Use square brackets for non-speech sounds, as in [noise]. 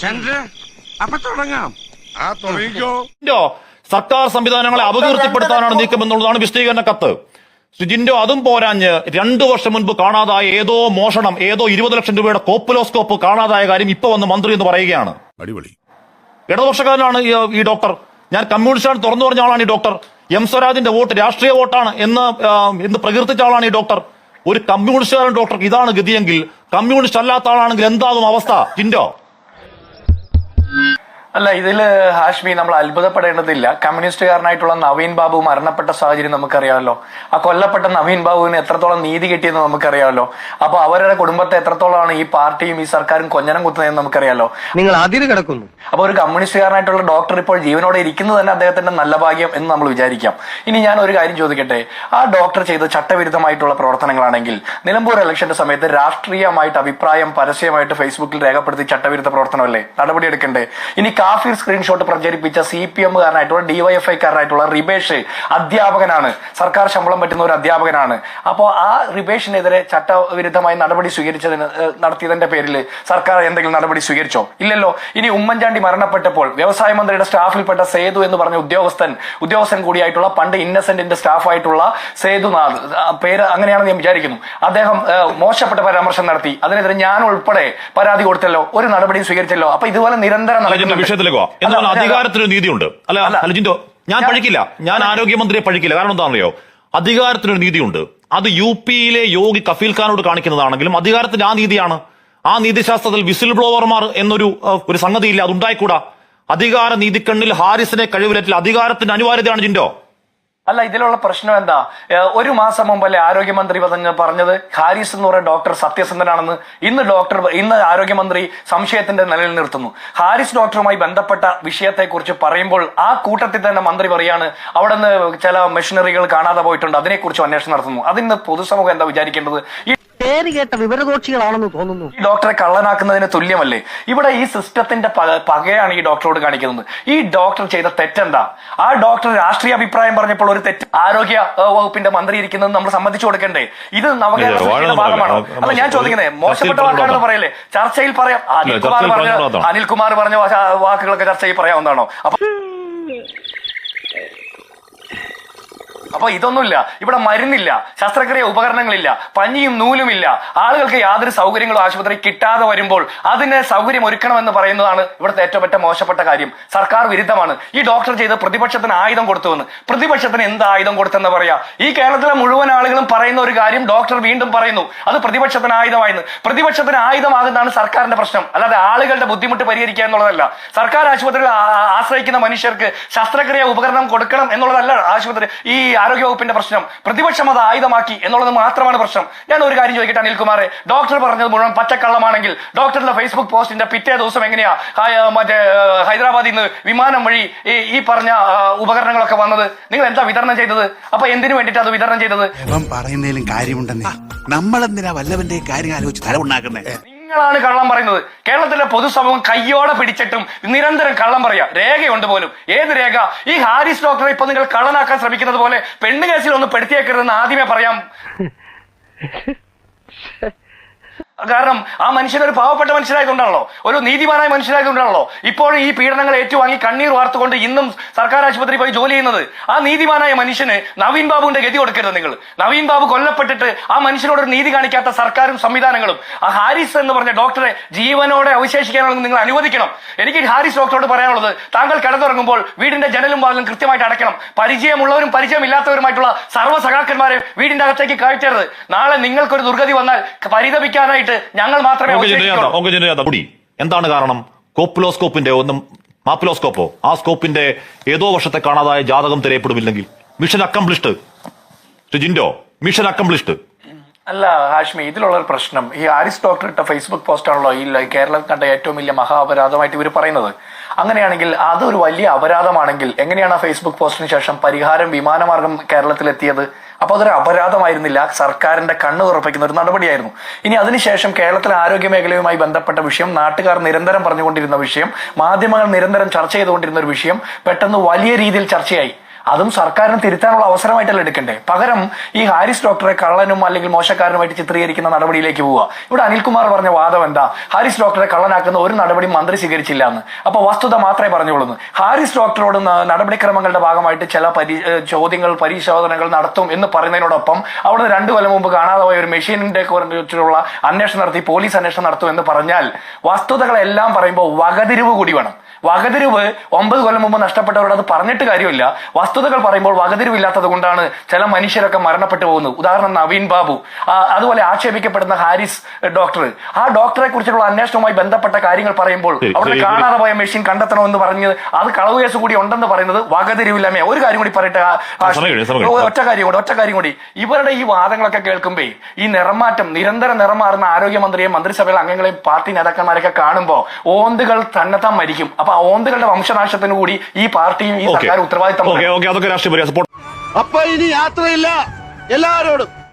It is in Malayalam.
ചന്ദ്രൻ അപ്പൊ തുടങ്ങാം. ആ തുടങ്ങിക്കോ. ജിൻഡോ സർക്കാർ സംവിധാനങ്ങളെ അപകീർത്തിപ്പെടുത്താനാണ് നീക്കം എന്നുള്ളതാണ് വിശദീകരണ കത്ത്. സുജിന്റെ ജിൻഡോ അതും പോരാഞ്ഞ് രണ്ടു വർഷം മുൻപ് കാണാതായ ഏതോ മോഷണം ഏതോ ഇരുപത് ലക്ഷം രൂപയുടെ കോപ്പുലോസ്കോപ്പ് കാണാതായ കാര്യം ഇപ്പൊ വന്ന് മന്ത്രി എന്ന് പറയുകയാണ്. അടിപൊളി. ഇടതുപക്ഷക്കാരനാണ് ഈ- ഈ ഡോക്ടർ. ഞാൻ കമ്മ്യൂണിസ്റ്റാണ് തുറന്നു പറഞ്ഞ ആളാണ് ഈ ഡോക്ടർ. എം സ്വരാജിന്റെ വോട്ട് രാഷ്ട്രീയ വോട്ടാണ് എന്ന് എന്ന് പ്രകീർത്തിച്ച ആളാണ് ഈ ഡോക്ടർ. ഒരു കമ്മ്യൂണിസ്റ്റുകാരൻ ഡോക്ടർക്ക് ഇതാണ് ഗതിയെങ്കിൽ കമ്മ്യൂണിസ്റ്റ് അല്ലാത്ത ആളാണെങ്കിൽ എന്താകും അവസ്ഥ? ജിൻഡോ. അല്ല ഇതിൽ ഹാഷ്മി നമ്മൾ അത്ഭുതപ്പെടേണ്ടതില്ല. കമ്മ്യൂണിസ്റ്റുകാരനായിട്ടുള്ള നവീൻ ബാബു മരണപ്പെട്ട സാഹചര്യം നമുക്കറിയാമല്ലോ. ആ കൊല്ലപ്പെട്ട നവീൻ ബാബുവിന് എത്രത്തോളം നീതി കിട്ടിയെന്ന് നമുക്കറിയാമല്ലോ. അപ്പൊ അവരുടെ കുടുംബത്തെ എത്രത്തോളമാണ് ഈ പാർട്ടിയും ഈ സർക്കാരും കൊഞ്ഞനം കുത്തുന്നതെന്ന് നമുക്കറിയാമല്ലോ. നിങ്ങൾ അതിര് കിടക്കുന്നു. അപ്പൊ ഒരു കമ്മ്യൂണിസ്റ്റുകാരനായിട്ടുള്ള ഡോക്ടർ ഇപ്പോൾ ജീവനോടെ ഇരിക്കുന്നത് തന്നെ അദ്ദേഹത്തിന്റെ നല്ല ഭാഗ്യം എന്ന് നമ്മൾ വിചാരിക്കാം. ഇനി ഞാൻ ഒരു കാര്യം ചോദിക്കട്ടെ? ആ ഡോക്ടർ ചെയ്ത ചട്ടവിരുദ്ധമായിട്ടുള്ള പ്രവർത്തനങ്ങളാണെങ്കിൽ നിലമ്പൂർ ഇലക്ഷന്റെ സമയത്ത് രാഷ്ട്രീയമായിട്ട് അഭിപ്രായം പരസ്യമായിട്ട് ഫേസ്ബുക്കിൽ രേഖപ്പെടുത്തി ചട്ടവിരുദ്ധ പ്രവർത്തനമല്ലേ? നടപടി എടുക്കണ്ടേ ഇനി കാഫിർ സ്ക്രീൻഷോട്ട് പ്രചരിപ്പിച്ച സി പി എമ്മുകാരനായിട്ടുള്ള ഡിവൈഎഫ്ഐക്കാരനായിട്ടുള്ള റിബേഷ് അധ്യാപകനാണ്. സർക്കാർ ശമ്പളം പറ്റുന്ന ഒരു അധ്യാപകനാണ്. അപ്പോൾ ആ റിബേഷിനെതിരെ ചട്ടവിരുദ്ധമായി നടപടി സ്വീകരിച്ചതിന് നടത്തിയതിന്റെ പേരിൽ സർക്കാർ എന്തെങ്കിലും നടപടി സ്വീകരിച്ചോ? ഇല്ലല്ലോ. ഇനി ഉമ്മൻചാണ്ടി മരണപ്പെട്ടപ്പോൾ വ്യവസായ മന്ത്രിയുടെ സ്റ്റാഫിൽപ്പെട്ട സേതു എന്ന് പറഞ്ഞ ഉദ്യോഗസ്ഥൻ ഉദ്യോഗസ്ഥൻ കൂടിയായിട്ടുള്ള പണ്ട് ഇന്നസെന്റിന്റെ സ്റ്റാഫായിട്ടുള്ള സേതുനാഥ് പേര് അങ്ങനെയാണെന്ന് ഞാൻ വിചാരിക്കുന്നു. അദ്ദേഹം മോശപ്പെട്ട പരാമർശം നടത്തി. അതിനെതിരെ ഞാൻ ഉൾപ്പെടെ പരാതി കൊടുത്തല്ലോ. ഒരു നടപടിയും സ്വീകരിച്ചല്ലോ. അപ്പൊ ഇതുപോലെ നിരന്തരം നടക്കുന്ന. വിഷയത്തിലേക്ക് പോവാം എന്നാൽ അധികാരത്തിന് നീതിയുണ്ട്. അല്ല. അല്ല. ഞാൻ പഴിക്കില്ല ഞാൻ ആരോഗ്യമന്ത്രിയെ പഴിക്കില്ല കാരണം എന്താണെന്നറിയോ? അധികാരത്തിനൊരു നീതിയുണ്ട്. അത് യു പിയിലെ യോഗി കഫീൽ ഖാനോട് കാണിക്കുന്നതാണെങ്കിലും അധികാരത്തിന്റെ ആ നീതിയാണ്. ആ നീതിശാസ്ത്രത്തിൽ വിസിൽ ബ്ലോവർമാർ എന്നൊരു ഒരു സംഗതിയില്ല. അതുണ്ടായിക്കൂടാ അധികാര നീതിക്കണ്ണിൽ ഹാരിസിനെ കഴിവിലേറ്റിൽ അധികാരത്തിന്റെ അനിവാര്യതയാണ് ജിൻഡോ. അല്ല ഇതിലുള്ള പ്രശ്നം എന്താ? ഒരു മാസം മുമ്പല്ലേ ആരോഗ്യമന്ത്രി പറഞ്ഞ പറഞ്ഞത്? ഹാരിസ് എന്ന് പറയുന്ന ഡോക്ടർ സത്യസന്ധനാണെന്ന് ഇന്ന് ഡോക്ടർ ഇന്ന് ആരോഗ്യമന്ത്രി സംശയത്തിന്റെ നിലയിൽ നിർത്തുന്നു. ഹാരിസ് ഡോക്ടറുമായി ബന്ധപ്പെട്ട വിഷയത്തെക്കുറിച്ച് പറയുമ്പോൾ ആ കൂട്ടത്തിൽ തന്നെ മന്ത്രി പറയാണ് അവിടെ നിന്ന് ചില മെഷീനറികൾ കാണാതെ പോയിട്ടുണ്ട് അതിനെക്കുറിച്ച് അന്വേഷണം നടത്തുന്നു. അതിന്ന് പൊതുസമൂഹം എന്താ വിചാരിക്കേണ്ടത്? പേര് കേട്ട വിവരദോക്ഷികളാണെന്ന് തോന്നുന്നു. ഡോക്ടറെ കള്ളനാക്കുന്നതിന് തുല്യമല്ലേ? ഇവിടെ ഈ സിസ്റ്റത്തിന്റെ പക- പകയാണ് ഈ ഡോക്ടറോട് കാണിക്കുന്നത്. ഈ ഡോക്ടർ ചെയ്ത തെറ്റെന്താ? ആ ഡോക്ടർ രാഷ്ട്രീയ അഭിപ്രായം പറഞ്ഞപ്പോൾ ഒരു തെറ്റ്. ആരോഗ്യ വകുപ്പിന്റെ മന്ത്രി ഇരിക്കുന്നത് നമ്മൾ സമ്മതിച്ചു കൊടുക്കണ്ടേ? ഇത് നവകേരള ഭാഗമാണോ. അല്ല ഞാൻ ചോദിക്കുന്നത് മോശപ്പെട്ട വാക്കാണെന്ന്. പറയല്ലേ? ചർച്ചയിൽ പറയാം. അനിൽകുമാർ പറഞ്ഞ അനിൽകുമാർ പറഞ്ഞ വാക്കുകളൊക്കെ ചർച്ചയിൽ പറയാവുന്നതാണോ? അപ്പൊ അപ്പൊ ഇതൊന്നുമില്ല. ഇവിടെ മരുന്നില്ല ശസ്ത്രക്രിയ ഉപകരണങ്ങളില്ല പഞ്ഞിയും നൂലുമില്ല ആളുകൾക്ക് യാതൊരു സൗകര്യങ്ങളും ആശുപത്രി കിട്ടാതെ വരുമ്പോൾ അതിന് സൗകര്യം ഒരുക്കണമെന്ന് പറയുന്നതാണ് ഇവിടുത്തെ ഏറ്റവും പറ്റ മോശപ്പെട്ട കാര്യം. സർക്കാർ വിരുദ്ധമാണ്. ഈ ഡോക്ടർ ചെയ്ത് പ്രതിപക്ഷത്തിന് ആയുധം കൊടുത്തുവെന്ന്. പ്രതിപക്ഷത്തിന് എന്ത് ആയുധം കൊടുത്തെന്ന് പറയാ? ഈ കേരളത്തിലെ മുഴുവൻ ആളുകളും പറയുന്ന ഒരു കാര്യം ഡോക്ടർ വീണ്ടും പറയുന്നു. അത് പ്രതിപക്ഷത്തിന് ആയുധമായിരുന്നു പ്രതിപക്ഷത്തിന് ആയുധമാകുന്നതാണ് സർക്കാരിന്റെ പ്രശ്നം. അല്ലാതെ ആളുകളുടെ ബുദ്ധിമുട്ട് പരിഹരിക്കുക എന്നുള്ളതല്ല. സർക്കാർ ആശുപത്രികൾ ആശ്രയിക്കുന്ന മനുഷ്യർക്ക് ശസ്ത്രക്രിയ ഉപകരണം കൊടുക്കണം എന്നുള്ളതല്ല ആശുപത്രി ഈ ആരോഗ്യ വകുപ്പിന്റെ പ്രശ്നം പ്രതിപക്ഷം അത് ആയുധമാക്കി എന്നുള്ളത് മാത്രമാണ് പ്രശ്നം. ഞാൻ ഒരു കാര്യം ചോദിക്കട്ടെ അനിൽകുമാറെ? ഡോക്ടർ പറഞ്ഞത് മുഴുവൻ പച്ചക്കള്ളമാണെങ്കിൽ ഡോക്ടറുടെ ഫേസ്ബുക്ക് പോസ്റ്റിന്റെ പിറ്റേ ദിവസം എങ്ങനെയാ? മറ്റേ ഹൈദരാബാദിൽ നിന്ന് വിമാനം വഴി ഈ പറഞ്ഞ ഉപകരണങ്ങളൊക്കെ വന്നത്. നിങ്ങൾ എന്താ വിതരണം ചെയ്തത്? അപ്പൊ എന്തിനു വേണ്ടിട്ട് അത് വിതരണം ചെയ്തത്? പറയുന്നതിലും കാര്യമുണ്ടെന്നേ. നമ്മളെന്തിനാ വല്ലവന്റെ കാര്യം ആലോചിച്ച് തല ഉണ്ടാക്കുന്നേ നിങ്ങളാണ് കള്ളം പറയുന്നത്. കേരളത്തിലെ പൊതുസമൂഹം കയ്യോടെ പിടിച്ചിട്ടും നിരന്തരം കള്ളം പറയാ. രേഖയുണ്ട് പോലും. ഏത് രേഖ? ഈ ഹാരിസ് ഡോക്ടറെ ഇപ്പൊ നിങ്ങൾ കള്ളനാക്കാൻ ശ്രമിക്കുന്നത് പോലെ പെണ്ണ് കേസിൽ ഒന്ന് പെടുത്തിയേക്കരുതെന്ന് ആദ്യമേ പറയാം. [laughs] കാരണം ആ മനുഷ്യൻ ഒരു പാവപ്പെട്ട മനുഷ്യരായതുകൊണ്ടാണല്ലോ ഒരു നീതിമാനായ മനുഷ്യരായതുകൊണ്ടാണല്ലോ ഇപ്പോഴും ഈ പീഡനങ്ങൾ ഏറ്റുവാങ്ങി കണ്ണീർ വാർത്തുകൊണ്ട് ഇന്നും സർക്കാർ ആശുപത്രി പോയി ജോലി ചെയ്യുന്നത്. ആ നീതിമാനായ മനുഷ്യന് നവീൻ ബാബുവിന്റെ ഗതി കൊടുക്കരുത് നിങ്ങൾ. നവീൻ ബാബു കൊല്ലപ്പെട്ടിട്ട് ആ മനുഷ്യനോട് ഒരു നീതി കാണിക്കാത്ത സർക്കാരും സംവിധാനങ്ങളും. ആ ഹാരിസ് എന്ന് പറഞ്ഞ ഡോക്ടറെ ജീവനോടെ അവശേഷിക്കാനാണെന്ന് നിങ്ങൾ അനുവദിക്കണം. എനിക്ക് ഹാരിസ് ഡോക്ടറോട് പറയാനുള്ളത് താങ്കൾ കിടന്നുറങ്ങുമ്പോൾ വീടിന്റെ ജനലും വാതിലും കൃത്യമായിട്ട് അടയ്ക്കണം. പരിചയമുള്ളവരും പരിചയമില്ലാത്തവരുമായിട്ടുള്ള സർവ സഖാക്കന്മാരെ വീടിന്റെ അകത്തേക്ക് കയറ്റരുത്. നാളെ നിങ്ങൾക്കൊരു ദുർഗതി വന്നാൽ പരിതപിക്കാനായിട്ട് ഞങ്ങൾ മാത്രമേ എന്താണ് കാരണം? കോപ്പുലോസ്കോപ്പിന്റെ ഒന്നും മാപ്പിലോസ്കോപ്പോ? ആ സ്കോപ്പിന്റെ ഏതോ വർഷത്തെ കാണാതായ ജാതകം തിരയപ്പെടുമില്ലെങ്കിൽ മിഷൻ അക്കംപ്ലിഷ്ഡ്. ജിൻഡോ മിഷൻ അക്കംപ്ലിഷ്ഡ്. അല്ല ഹാഷ്മി ഇതിലുള്ള ഒരു പ്രശ്നം. ഈ ആരിസ് ഡോക്ടർ ഇട്ട ഫേസ്ബുക്ക് പോസ്റ്റ് ആണല്ലോ ഈ കേരള കേരളം കണ്ട ഏറ്റവും വലിയ മഹാ അപരാധമായിട്ട് ഇവർ പറയുന്നത്. അങ്ങനെയാണെങ്കിൽ അതൊരു വലിയ അപരാധമാണെങ്കിൽ എങ്ങനെയാണ് ആ ഫേസ്ബുക്ക് പോസ്റ്റിന് ശേഷം പരിഹാരം വിമാനമാർഗം കേരളത്തിലെത്തിയത്? അപ്പോൾ അതൊരു അപരാധമായിരുന്നില്ല. സർക്കാരിന്റെ കണ്ണ് തുറപ്പിക്കുന്ന ഒരു നടപടിയായിരുന്നു. ഇനി അതിനുശേഷം കേരളത്തിലെ ആരോഗ്യ മേഖലയുമായി ബന്ധപ്പെട്ട വിഷയം നാട്ടുകാർ നിരന്തരം പറഞ്ഞുകൊണ്ടിരുന്ന വിഷയം മാധ്യമങ്ങൾ നിരന്തരം ചർച്ച ചെയ്തുകൊണ്ടിരുന്ന ഒരു വിഷയം പെട്ടെന്ന് വലിയ രീതിയിൽ ചർച്ചയായി. അതും സർക്കാരിന് തിരുത്താനുള്ള അവസരമായിട്ടല്ല എടുക്കണ്ടേ? പകരം ഈ ഹാരിസ് ഡോക്ടറെ കള്ളനും അല്ലെങ്കിൽ മോശക്കാരനുമായിട്ട് ചിത്രീകരിക്കുന്ന നടപടിയിലേക്ക് പോവുക. ഇവിടെ അനിൽകുമാർ പറഞ്ഞ വാദം എന്താ? ഹാരിസ് ഡോക്ടറെ കള്ളനാക്കുന്ന ഒരു നടപടി മന്ത്രി സ്വീകരിച്ചില്ല എന്ന് അപ്പൊ വസ്തുത മാത്രമേ പറഞ്ഞോളൂ ഹാരിസ് ഡോക്ടറോട് നടപടിക്രമങ്ങളുടെ ഭാഗമായിട്ട് ചില പരി ചോദ്യങ്ങൾ പരിശോധനകൾ നടത്തും എന്ന് പറയുന്നതിനോടൊപ്പം അവിടെ രണ്ടു കൊല്ലം മുമ്പ് കാണാതെ പോയ ഒരു മെഷീനിന്റെ കുറിച്ചുള്ള അന്വേഷണം നടത്തി പോലീസ് അന്വേഷണം നടത്തും എന്ന് പറഞ്ഞാൽ വസ്തുതകളെല്ലാം പറയുമ്പോൾ വകതിരിവ് കൂടി വേണം. വകതിരിവ് ഒമ്പത് കൊല്ലം മുമ്പ് നഷ്ടപ്പെട്ടവരോട് അത് പറഞ്ഞിട്ട് കാര്യമില്ല. വസ്തുതകൾ പറയുമ്പോൾ വകതിരിവില്ലാത്തത് കൊണ്ടാണ് ചില മനുഷ്യരൊക്കെ മരണപ്പെട്ടു പോകുന്നത്. ഉദാഹരണം നവീൻ ബാബു. അതുപോലെ ആക്ഷേപിക്കപ്പെടുന്ന ഹാരിസ് ഡോക്ടർ. ആ ഡോക്ടറെ കുറിച്ചുള്ള അന്വേഷണവുമായി ബന്ധപ്പെട്ട കാര്യങ്ങൾ പറയുമ്പോൾ അവിടെ. കാണാതെ പോയ മെഷീൻ കണ്ടെത്തണമെന്ന് പറഞ്ഞ് അത് കളവ് കേസ് കൂടി ഉണ്ടെന്ന് പറയുന്നത് വകതിരിവില്ലാമേ ഒരു കാര്യം കൂടി പറയട്ടെ. ഒറ്റ കാര്യം കൂടി ഒറ്റ കാര്യം കൂടി. ഇവരുടെ ഈ വാദങ്ങളൊക്കെ കേൾക്കുമ്പോൾ ഈ നിറമാറ്റം നിരന്തരം നിറമാറുന്ന ആരോഗ്യമന്ത്രിയെ മന്ത്രിസഭയിലെ അംഗങ്ങളെയും പാർട്ടി നേതാക്കന്മാരൊക്കെ കാണുമ്പോൾ ഓന്തുകൾ തന്നെത്താൻ മരിക്കും. അപ്പൊ ആ ഓന്തുകളുടെ വംശനാശത്തിന് കൂടി ഈ പാർട്ടിയും ഈ സർക്കാർ ഉത്തരവാദിത്തം ഓക്കെ അതൊക്കെ രാഷ്ട്രീയ പരിഹാസം അപ്പൊ ഇനി യാത്രയില്ല. എല്ലാരോടും.